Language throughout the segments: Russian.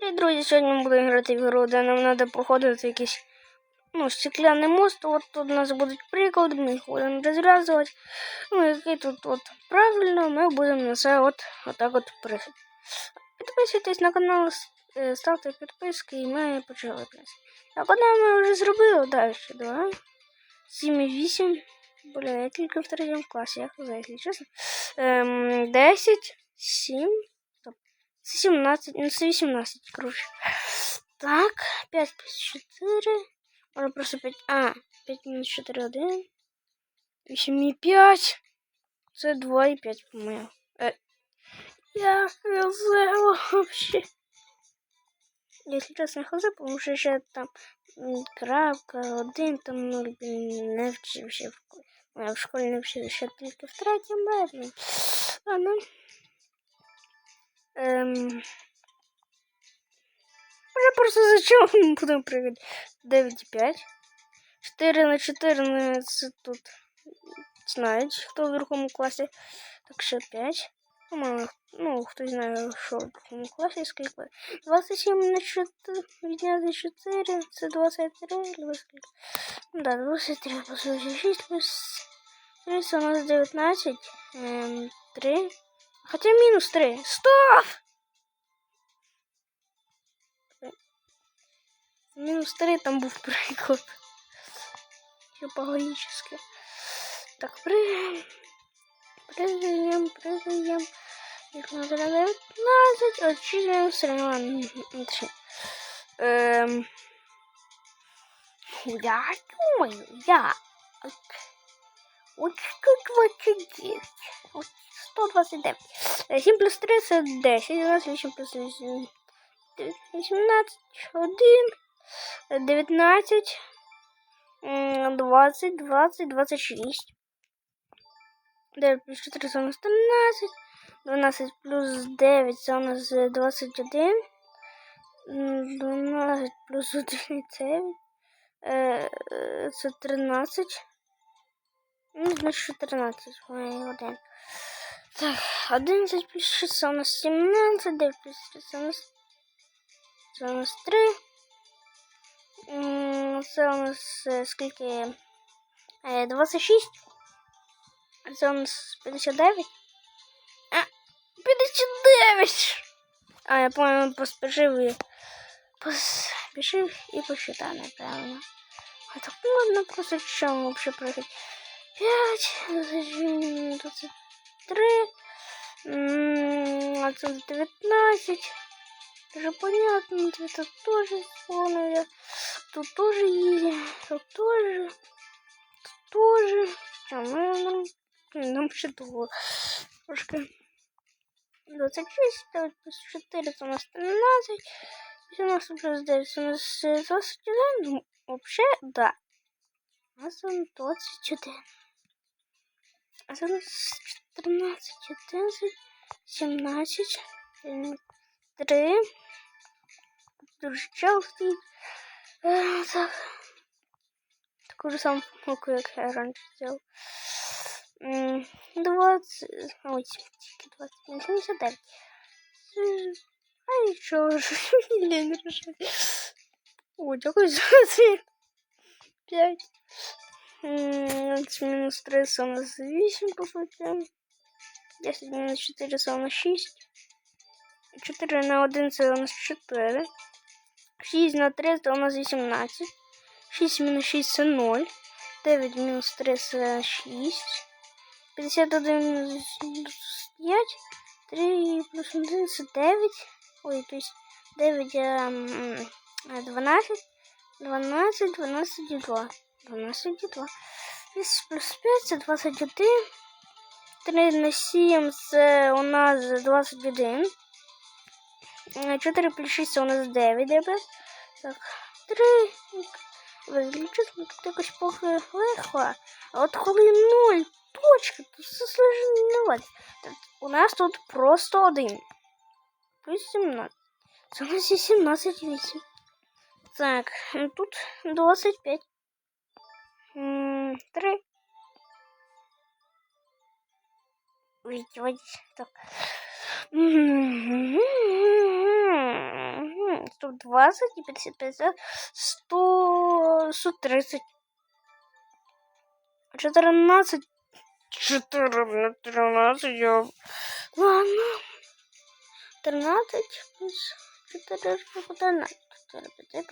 Привіт, друзі! Сьогодні ми будемо грати в гру, де нам треба проходити якийсь ну, стеклянний мост. От тут у нас будуть приклади, ми їх будемо розв'язувати. Ну, який тут от правильно, ми будемо на це от, отак от пригати. Підписуйтесь на канал, е, ставте підписки і ми почали. Так, одне ми вже зробили, далі, давай. 7 і 8. Бля, я тільки в третьому класі, я хз, якщо чесно. Ем, 10, 7, це 17, ну це 18, коротше. Так, 5 плюс 4. Можна просто 5. А, 5 мінус 4, 1. 8 і 5. Це 2 і 5, по-моєму. Е, я хз вообще. Если честно, хз, потому что ще там м, крапка, один, там 0, блин, не вчився в школі. Я в школі не вчився, ще тільки в третьому, блин. Ладно. Ем... Може просто зачем ми будемо прыгати 9,5. 4 на 14 тут знають, хто в другому класі. Так що 5. Ну, ну, хто знає, що в другому класі скільки. 27 на 4, відняти 4, це 23, або скільки. Ну, да, 23 плюс 86 плюс 3, це у нас 19, ем, 3. Хотя минус 3. Стоп! Минус 3 там був приклад. Логически. Так. Прыгаем, прыгаем. Их надо на 19. Отчисляем сразу. Эм... Я думаю, я... Вот 129. Вот 129. 7 плюс 3 це 10. У нас 8 плюс 8. 18, 1, 19, м, 20, 20, 26. 9 плюс 4 це у нас 13. 12 плюс 9 це у нас 21. 12 плюс 1 9. Е, Це 13. Ну, значить 14. Ой, 1. Так, 11 плюс 6 це у нас 17. 9 плюс 3 це у нас це у нас 3. М, Це у нас е, скільки? Е, 26. А це у нас 59. А, 59! А, я по-моєму поспішив і поспішив і посчитав неправильно. А так ну, ладно, просто чому вообще прыгать? 5, 23, м, 3, отсюда 19. Уже понятно, это тоже исполнили. Тут тоже есть, тут тоже, тут тоже. А мы нам, нам счету немножко. 26, давайте плюс 4, у нас 13. Если у нас уже сдается, у нас 21, ну, вообще, да. У нас 24 осталось 14, 14, 17, три, Дурчал ты. Э, так. Такую же сам помылку, как я раньше делал. 20, ой, 20, 79. Ну, а ничего же, блин, О, дякую за ответ. 5. Це мінус 3, це 8, по суті. 10 мінус 4, це у 6. 4 на 1 це у нас 4. 6 на 3 це у нас 18. 6 мінус 6 це 0. 9 мінус 3 це 6. 51 мінус 5. 3 плюс 1 це 9. Ой, то есть 9 ем, е, 12. 12, 12 і 2. 12 і 2. 10 плюс 5 це 21. 3 на 7 це у нас 21. 4 плюс 6 це у нас 9 ДБ. Так, 3. Виключити, тут якось поки легко. А от коли 0 точка, то все сложновато. У нас тут просто 1. Плюс 17. Це у нас і 17 8. Так, тут 25. 3. Видите, так. 120 и 50, 50, 100, 130. 14, 14, 13, я... Ладно. 13 плюс 4, 14, 4, 5,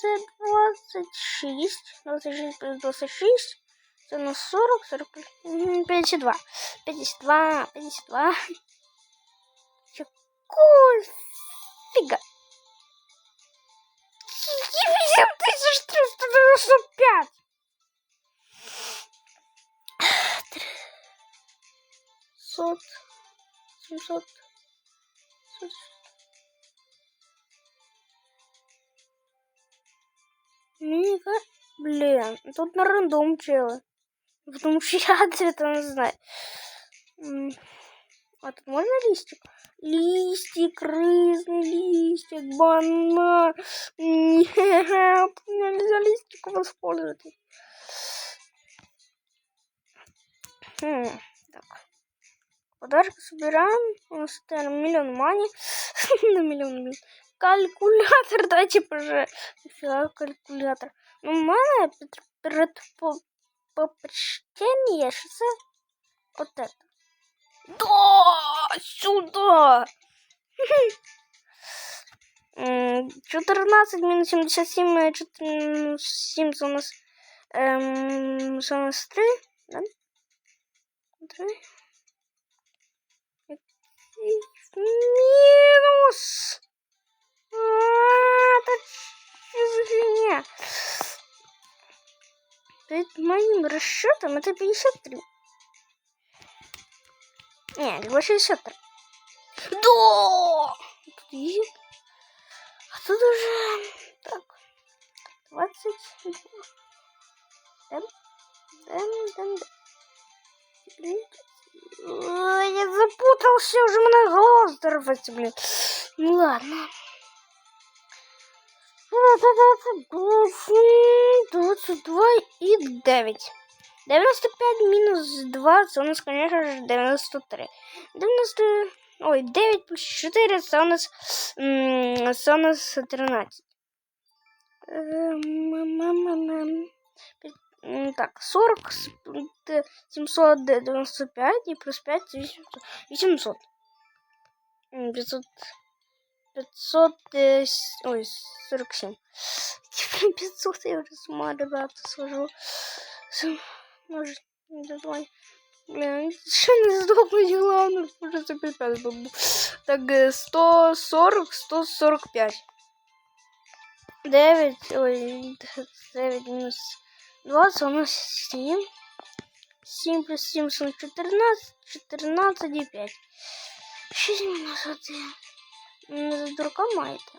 Це 26, 26 плюс 26, це на 40, 40, 52, 52, 52. Какой фига? 7395. Сот, семьсот, Ника, блин, тут на рандом челы. Потому что я ответа не знаю. А тут можно листик? Листик, рызный листик, банан. Нет, нельзя листик воспользоваться. Хм, так. Подарок собираем. У нас миллион мани. на миллион, миллион. Калькулятор, дайте, пожалуйста. Калькулятор. Ну, мене предпочтение, що це вот это. Да, сюда! 14 минус 77, 7 у нас, эм, у нас 3, да? 3. Минус! Моим расчетом это 53. Нет, либо 63. Да! Тут есть. А тут уже... Так. 20. Дам. Дам, дам, дам. Я запутался, уже голова взорвать, блин. Ну ладно. 22 и 9. 95 минус 2, це у нас, конечно же, 93. 90... Ой, 9 плюс 4, це у нас, це у нас 13. Так, 40, 795 и плюс 5, 800. 500... 500, ой, 47. 500, я уже с ума, ребята, схожу. Может, не дозвоню. Блин, ще не главное, уже за 5 бабу. Так, 140, 145. 9, ой, 9 минус 20, у нас 7. 7 плюс 7, 14, 14 и 5. 6 минус 1. Не за дурака маєте.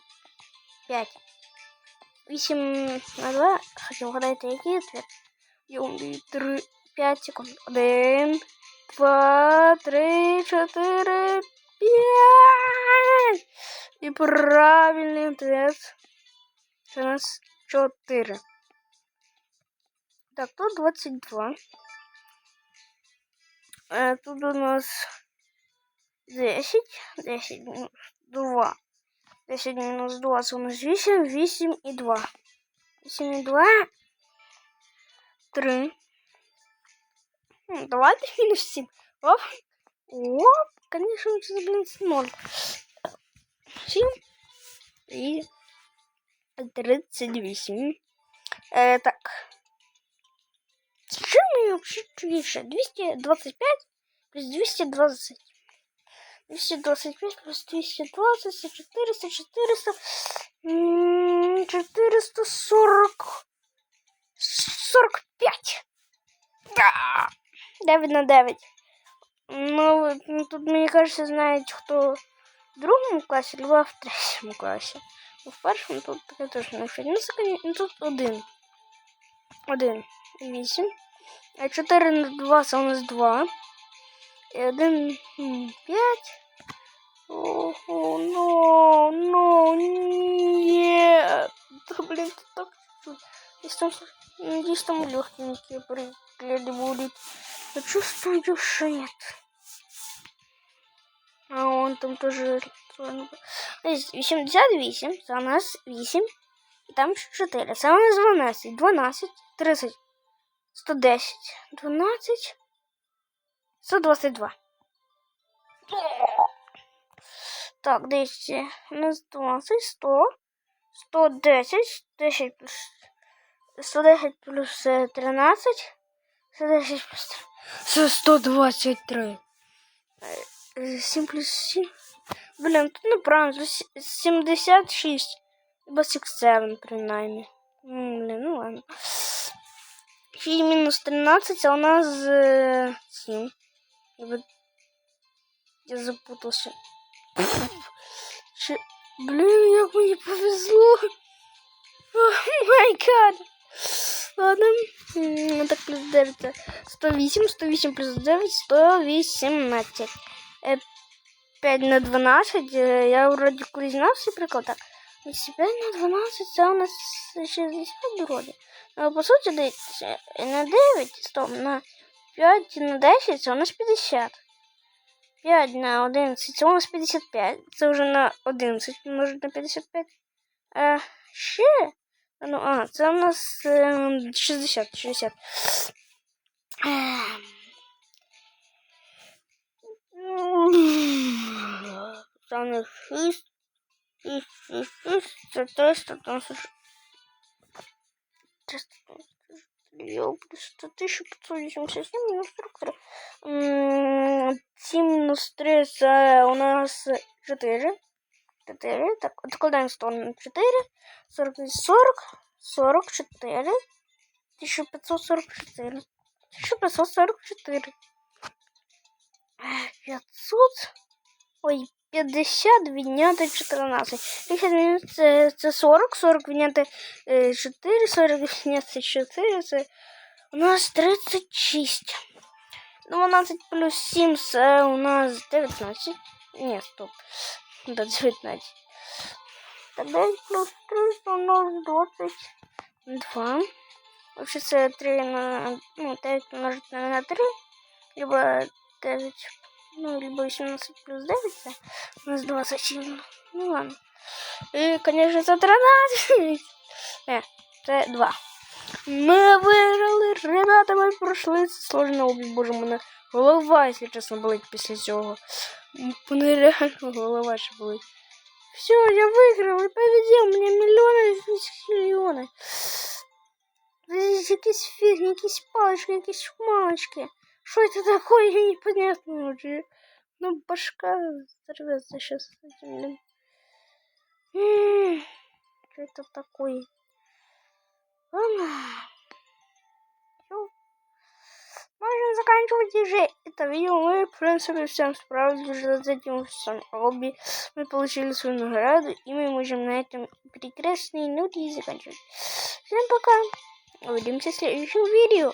5. 8 на 2. Хочу вгадати, який ответ. Йомбі, 3, 5 секунд. 1, 2, 3, 4, 5. І правильний ответ. Це у нас 4. Так, тут 22. А тут у нас 10. 10 2. 10 мінус 2 це у нас 8, 8 і 2. 8 і 2. 3. Давайте мінус 7. Оп. Оп. Конечно, це, блин, 0. 7 і 38. Е, так. Що мені вообще більше? 225 плюс 220. 225 плюс 220, 400, 400, 440, 45. Да. 9 на 9. Ну, ну, тут, мне кажется, знаете, кто в другому класі, либо в третьому класі. Ну, в першому тут таке теж не вчить. Ну, це, ну, тут один. Один. Вісім. А 4 на 2 це у нас 2. Один п'ять. Ого, но, но, нет. Да, блин, ты так. Здесь там, здесь там легкенькие пригляды будут. Я чувствую, что нет. А он там тоже... Тобто 88, це у нас 8. І там ще 4. Це у нас 12. 12, 30, 110, 12, 122. Так, дивіться. У нас 20, 100, 110, 10 плюс 110 плюс е, 13, 110 плюс 3. Це 123. 7 плюс 7. Блін, тут неправильно. Це сі- 76. Або 67, принаймні. М, Блін, ну ладно. 6 мінус 13, а у нас е, 7. Я, я запутався. Чи... Блін, як мені повезло. Май гад. Ладно. Так, плюс 9. це 108, 108 плюс 9, 118. Е, 5 на 12. е, Я колись знав цей прикол. Так. Ось 5 на 12 це у нас 60 вроді. Ну, по суті, дивіться, на 9, стоп, на 5 на 10 це у нас 50. 5 на 11 це у нас 55. Це вже на 11 помножить на 55. А ще. Ну, а, це у нас ем, 60, 60. Ем. Це у нас 6. 6, 6, 6, це 300, там 1587 мінус 43. М, 7 мінус 3 це у нас 4. 4. Так, откладаем в сторону 4. 40, 40, 44. 1544. 1544. Е, 500. Ой, 50 відняти 14. Якщо змінити це, це 40, 40 відняти е, 4, 40 відняти 4, це у нас 36. 12 плюс 7 це у нас 19. Ні, стоп. Да, 19. Так, 9 плюс 3 це у нас 22. Вообще це 3 на... Ну, 9 умножить на 3. Либо 9 ну, либо 18 плюс 9, це у нас 27. Ну ладно. І, конечно, це 13. Не, це 2. Ми виграли, ребята, ми пройшли. Це сложно обі, боже, у мене голова, якщо чесно, болить після цього. Мене реально голова ще болить. Все, я выиграл и победил. У меня миллионы, миллионы. Здесь якісь фігні, якісь палочки, якісь шмалочки. Что это такое, непонятно уже. Ну, башка взорвется сейчас с блин. Что это такое? Ладно. Всё. Можем заканчивать уже это видео. Мы, в принципе, всем справились уже с этим всем хобби. Мы получили свою награду, и мы можем на этом прекрасной ноте заканчивать. Всем пока. Увидимся в следующем видео.